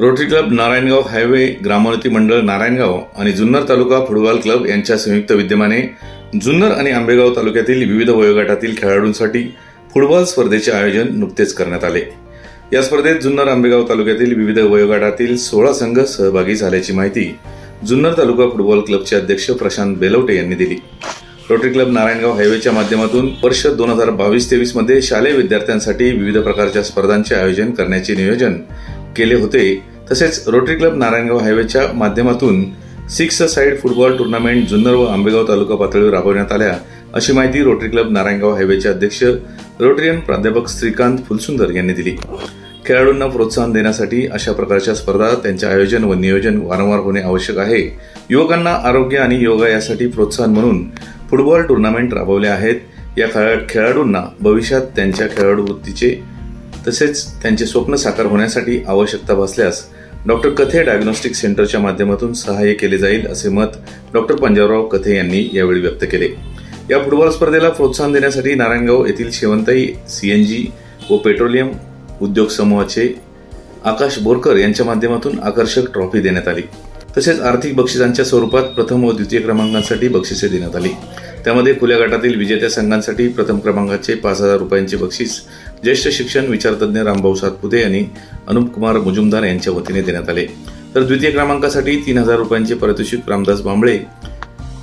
Rotary club Narayangaon highway Gramonnati Mandal Narayangaon आणि Junnar taluka football club यांच्या संयुक्त विद्यमाने जुन्नर आणि आंबेगाव तालुक्यातील विविध वयोगटातील खेळाडूंसाठी फुटबॉल स्पर्धेचे आयोजन नुकतेच करण्यात आले. या स्पर्धेत जुन्नर आंबेगाव तालुक्यातील विविध वयोगटातील सोळा संघ सहभागी झाल्याची माहिती जुन्नर तालुका फुटबॉल क्लबचे अध्यक्ष प्रशांत बेलवटे यांनी दिली. रोटरी क्लब नारायणगाव हायवेच्या माध्यमातून वर्ष दोन हजार बावीस तेवीसमध्ये शालेय विद्यार्थ्यांसाठी विविध प्रकारच्या स्पर्धांचे आयोजन करण्याचे नियोजन केले होते. तसेच रोटरी क्लब नारायणगाव हायवेच्या माध्यमातून six side football tournament Junnar व आंबेगाव तालुका पातळीवर राबवण्यात आल्या अशी माहिती रोटरी क्लब नारायणगाव हायवेचे अध्यक्ष रोटरियन प्राध्यापक श्रीकांत फुलसुंदर यांनी दिली. खेळाडूंना प्रोत्साहन देण्यासाठी अशा प्रकारच्या स्पर्धा त्यांचे आयोजन व नियोजन वारंवार होणे आवश्यक आहे. युवकांना आरोग्य आणि योगा यासाठी प्रोत्साहन म्हणून फुटबॉल टुर्नामेंट राबवले आहेत. या खेळा- खेळाडूंना भविष्यात त्यांच्या खेळाडू वृत्तीचे तसेच त्यांचे स्वप्न साकार होण्यासाठी आवश्यकता भासल्यास डॉक्टर कथे डायग्नोस्टिक सेंटरच्या माध्यमातून सहाय्य केले जाईल असे मत डॉक्टर पंजाबराव कथे यांनी यावेळी व्यक्त केले. या फुटबॉल स्पर्धेला प्रोत्साहन देण्यासाठी नारायणगाव येथील शेवंताई सीएनजी व पेट्रोलियम उद्योग समूहाचे आकाश बोरकर यांच्या माध्यमातून आकर्षक ट्रॉफी देण्यात आली. तसेच आर्थिक बक्षिसांच्या स्वरूपात प्रथम व द्वितीय क्रमांकांसाठी बक्षिसे देण्यात आली. त्यामध्ये खुल्या गटातील विजेत्या संघांसाठी प्रथम क्रमांकाचे पाच हजार रुपयांचे बक्षीस ज्येष्ठ शिक्षण विचारतज्ञ रामभाऊ सातपुते आणि अनुपकुमार मुजुमदार यांच्या वतीने देण्यात आले. तर द्वितीय क्रमांकासाठी तीन हजार रुपयांचे पारितोषिक रामदास बांबळे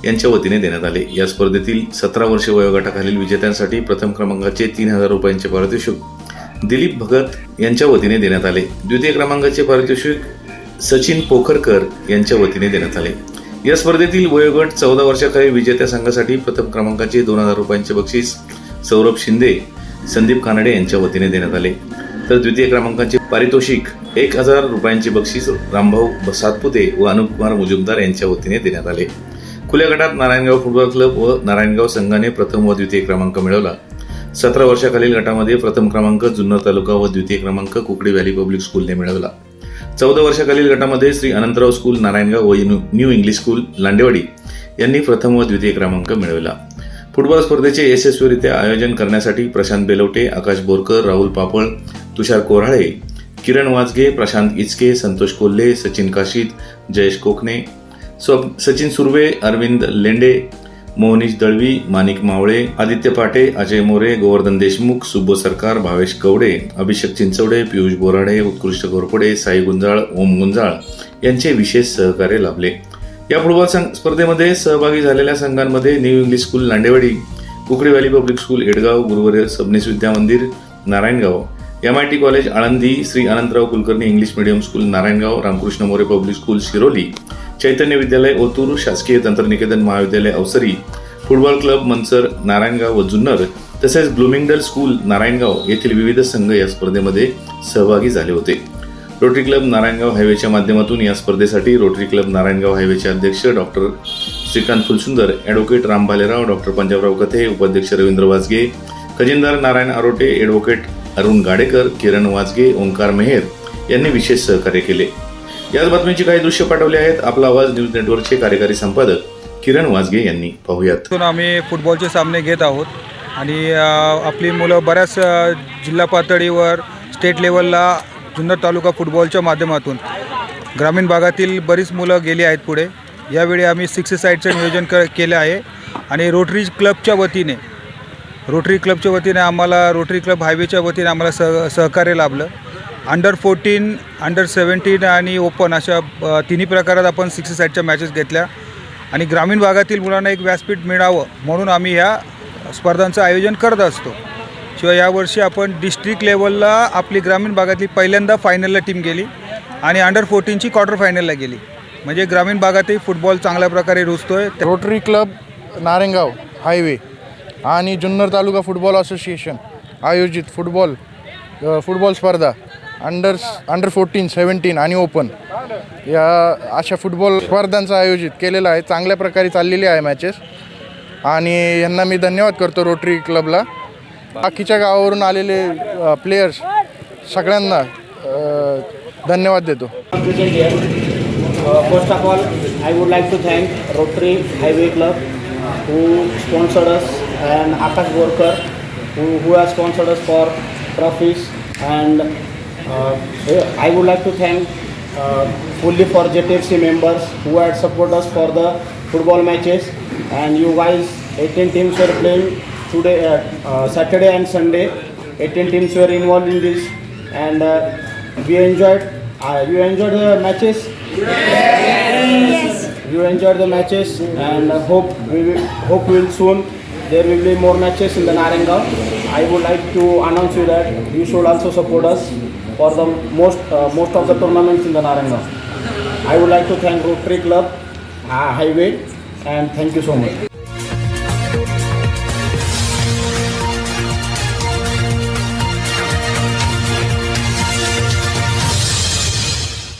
यांच्या वतीने देण्यात आले. या स्पर्धेतील सतरा वर्षे वयोगटाखालील विजेत्यांसाठी प्रथम क्रमांकाचे तीन हजार रुपयांचे पारितोषिक दिलीप भगत यांच्या वतीने देण्यात आले. द्वितीय क्रमांकाचे पारितोषिक सचिन पोखरकर यांच्या वतीने देण्यात आले. या स्पर्धेतील वयोगट चौदा वर्षाखालील विजेत्या संघासाठी प्रथम क्रमांकाचे दोन हजार रुपयांचे बक्षीस सौरभ शिंदे संदीप कानडे यांच्या वतीने देण्यात आले. तर द्वितीय क्रमांकाचे पारितोषिक एक हजार रुपयांचे बक्षीस रामभाऊ सातपुते व अनुपकुमार मुजुमदार यांच्या वतीने देण्यात आले. खुल्या गटात नारायणगाव फुटबॉल क्लब व नारायणगाव संघाने प्रथम व द्वितीय क्रमांक मिळवला. सतरा वर्षाखालील गटामध्ये प्रथम क्रमांक जुन्नर तालुका व द्वितीय क्रमांक कुकडी व्हॅली पब्लिक स्कूलने मिळवला. चौदा वर्षाखालील गटामध्ये श्री अनंतराव स्कूल नारायणगाव व न्यू- इंग्लिश स्कूल लांडेवाडी यांनी प्रथम व द्वितीय क्रमांक मिळवला. फुटबॉल स्पर्धेचे यशस्वीरित्या आयोजन करण्यासाठी प्रशांत बेलवटे आकाश बोरकर राहुल पापळ तुषार कोराळे किरण वाजगे प्रशांत इचके संतोष कोल्हे सचिन काशीत जयेश कोकणे स्व सचिन सुर्वे अरविंद लेंडे मोहनीश दळवी माणिक मावळे आदित्य पाटे अजय मोरे गोवर्धन देशमुख सुब्बो सरकार भावेश कवडे अभिषेक चिंचवडे पियुष बोराडे उत्कृष्ट घोरपडे साई गुंजाळ ओम गुंजाळ यांचे विशेष सहकार्य लाभले. या फुटबॉल संघ स्पर्धेमध्ये सहभागी झालेल्या संघांमध्ये new English school Nandewadi Kukadi valley public school Edgaon Guruvarya Sabnis Vidya Mandir Narayangaon M I T college Alandi Shri Anantrao Kulkarni English medium school Narayangaon Ramkrishna More public school Shiroli Chaitanya Vidyalaya Otur शासकीय तंत्रनिकेतन महाविद्यालय Avsari football club Mansar Narayangaon व जुन्नर तसेच ब्लुमिंगडल school Narayangaon येथील विविध संघ या स्पर्धेमध्ये सहभागी झाले होते. रोटरी क्लब नारायणगाव हायवेच्या माध्यमातून या स्पर्धेसाठी रोटरी क्लब नारायणगाव हायवेचे अध्यक्ष doctor Shrikant Phulsundar advocate Ram Bhalerao doctor Panjabrao Kathe उपाध्यक्ष रवींद्र वाजगे खजिनदार नारायण आरोटे ॲडव्होकेट अरुण गाडेकर किरण वाजगे ओंकार मेहेर यांनी विशेष सहकार्य केले. याच बातमीची काही दृश्य पाठवली आहेत. आपला आवाज न्यूज नेटवर्कचे कार्यकारी संपादक किरण वाजगे यांनी. पाहूयात. आम्ही फुटबॉलचे सामने घेत आहोत आणि आपली मुलं बऱ्याच जिल्हा पातळीवर स्टेट लेवलला जुन्नर तालुका फुटबॉलच्या माध्यमातून. ग्रामीण भागातील बरीच मुलं गेली आहेत पुढे. यावेळी आम्ही सिक्स साईडचं नियोजन क केलं आहे. आणि रोटरी क्लबच्या वतीने रोटरी क्लबच्या वतीने आम्हाला रोटरी क्लब हायवेच्या वतीने आम्हाला सह सहकार्य लाभलं. अंडर फोर्टीन अंडर सेवन्टीन आणि ओपन अशा तिन्ही प्रकारात आपण सिक्स साईडच्या मॅचेस घेतल्या. आणि ग्रामीण भागातील मुलांना एक व्यासपीठ मिळावं म्हणून आम्ही ह्या स्पर्धांचं आयोजन करत असतो. शिवाय यावर्षी आपण डिस्ट्रिक्ट लेवलला आपली ग्रामीण भागातली पहिल्यांदा फायनलला टीम गेली आणि अंडर फोर्टीनची क्वार्टर फायनलला गेली. म्हणजे ग्रामीण भागातही फुटबॉल चांगल्या प्रकारे रुजतोय. रोटरी क्लब नारेंगाव हायवे आणि जुन्नर तालुका फुटबॉल असोसिएशन आयोजित फुटबॉल फुटबॉल स्पर्धा अंडर अंडर फोर्टीन सेवन्टीन आणि ओपन या अशा फुटबॉल स्पर्धांचं आयोजित केलेलं आहे. चांगल्या प्रकारे चाललेली आहे मॅचेस आणि यांना मी धन्यवाद करतो रोटरी क्लबला बाकीच्या गावावरून आलेले प्लेयर्स सगळ्यांना धन्यवाद देतो. First of all I would like to thank Rotary highway club who sponsors and Akash Borkar who who are sponsors for trophies and I would like to thank fully for J T F C members who are supporters for the football matches and U wise eighteen teams वर playing today, uh, uh, Saturday and Sunday. 18 teams were involved in this, and uh, we enjoyed. You enjoyed the matches. Yes! You enjoyed the matches, and hope we will, hope will soon there will be more matches in the Narengao. I would like to announce you that you should also support us for the most uh, most of the tournaments in the Narengao. I would like to thank Rotary Club, uh, Highway, and thank you so much.